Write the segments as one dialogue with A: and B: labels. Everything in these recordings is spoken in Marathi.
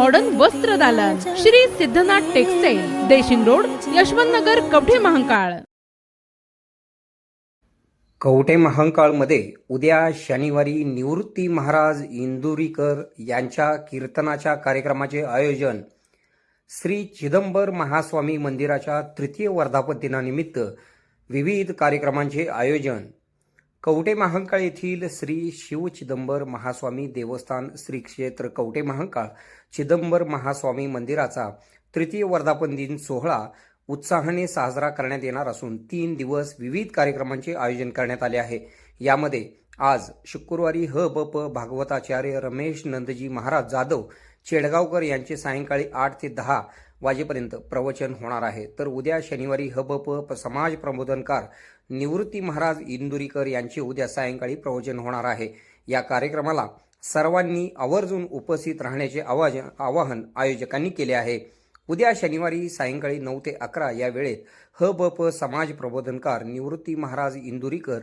A: मॉडर्न वस्त्र दालन श्री सिद्धनाथ टेक्सटाईल देशिंग रोड यशवंत नगर कवठे महांकाळ
B: कवठे महांकाळमध्ये उद्या शनिवारी निवृत्ती महाराज इंदुरीकर यांच्या कीर्तनाच्या कार्यक्रमाचे आयोजन श्री चिदंबर महास्वामी मंदिराच्या तृतीय वर्धापन दिनानिमित्त विविध कार्यक्रमांचे आयोजन. कवटे महांकाळ येथील श्री शिव चिदंबर महास्वामी देवस्थान श्री क्षेत्र कवटे महांकाळ चिदंबर महास्वामी मंदिराचा तृतीय वर्धापन दिन सोहळा उत्साहाने साजरा करण्यात येणार असून तीन दिवस विविध कार्यक्रमांचे आयोजन करण्यात आले आहे. यामध्ये आज शुक्रवारी ह ब प भागवताचार्य रमेश नंदजी महाराज जाधव चेडगावकर यांचे सायंकाळी आठ ते दहा वाजेपर्यंत प्रवचन होणार आहे. तर उद्या शनिवारी ह ब प समाज प्रबोधनकार निवृत्ती महाराज इंदुरीकर यांचे उद्या सायंकाळी प्रवचन होणार आहे. या कार्यक्रमाला सर्वांनी आवर्जून उपस्थित राहण्याचे आवाज आवाहन आयोजकांनी केले आहे. उद्या शनिवारी सायंकाळी नऊ ते अकरा या वेळेत ह ब प समाज प्रबोधनकार निवृत्ती महाराज इंदुरीकर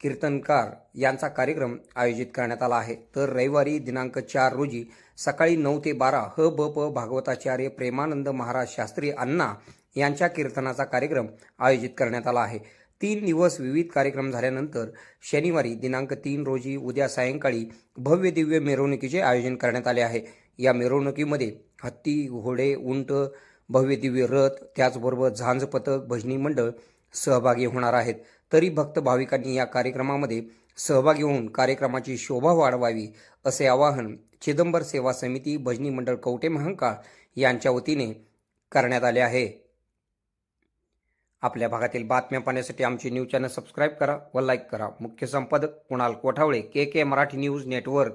B: कीर्तनकार यांचा कार्यक्रम आयोजित करण्यात आला आहे. तर रविवारी दिनांक चार रोजी सकाळी नऊ ते बारा ह ब प भागवताचार्य प्रेमानंद महाराज शास्त्री अण्णा यांच्या कीर्तनाचा कार्यक्रम आयोजित करण्यात आला आहे. तीन दिवस विविध कार्यक्रम झाल्यानंतर शनिवारी दिनांक तीन रोजी उद्या सायंकाळी भव्य दिव्य मिरवणुकीचे आयोजन करण्यात आले आहे. या मिरवणुकीमध्ये हत्ती घोडे उंट भव्य दिव्य रथ त्याचबरोबर झांज पथक भजनी मंडळ सहभागी होणार आहेत. तरी भक्त भाविकांनी या कार्यक्रमामध्ये सहभागी होऊन कार्यक्रमाची शोभा वाढवावी असे आवाहन चिदंबर सेवा समिती भजनी मंडळ कवटे महांकाळ यांच्या वतीने करण्यात आले आहे. आपल्या भागातील बातम्या पाहण्यासाठी आमचे न्यूज चॅनल सबस्क्राईब करा व लाईक करा. मुख्य संपादक Kunal Kothawale K K Marathi news network.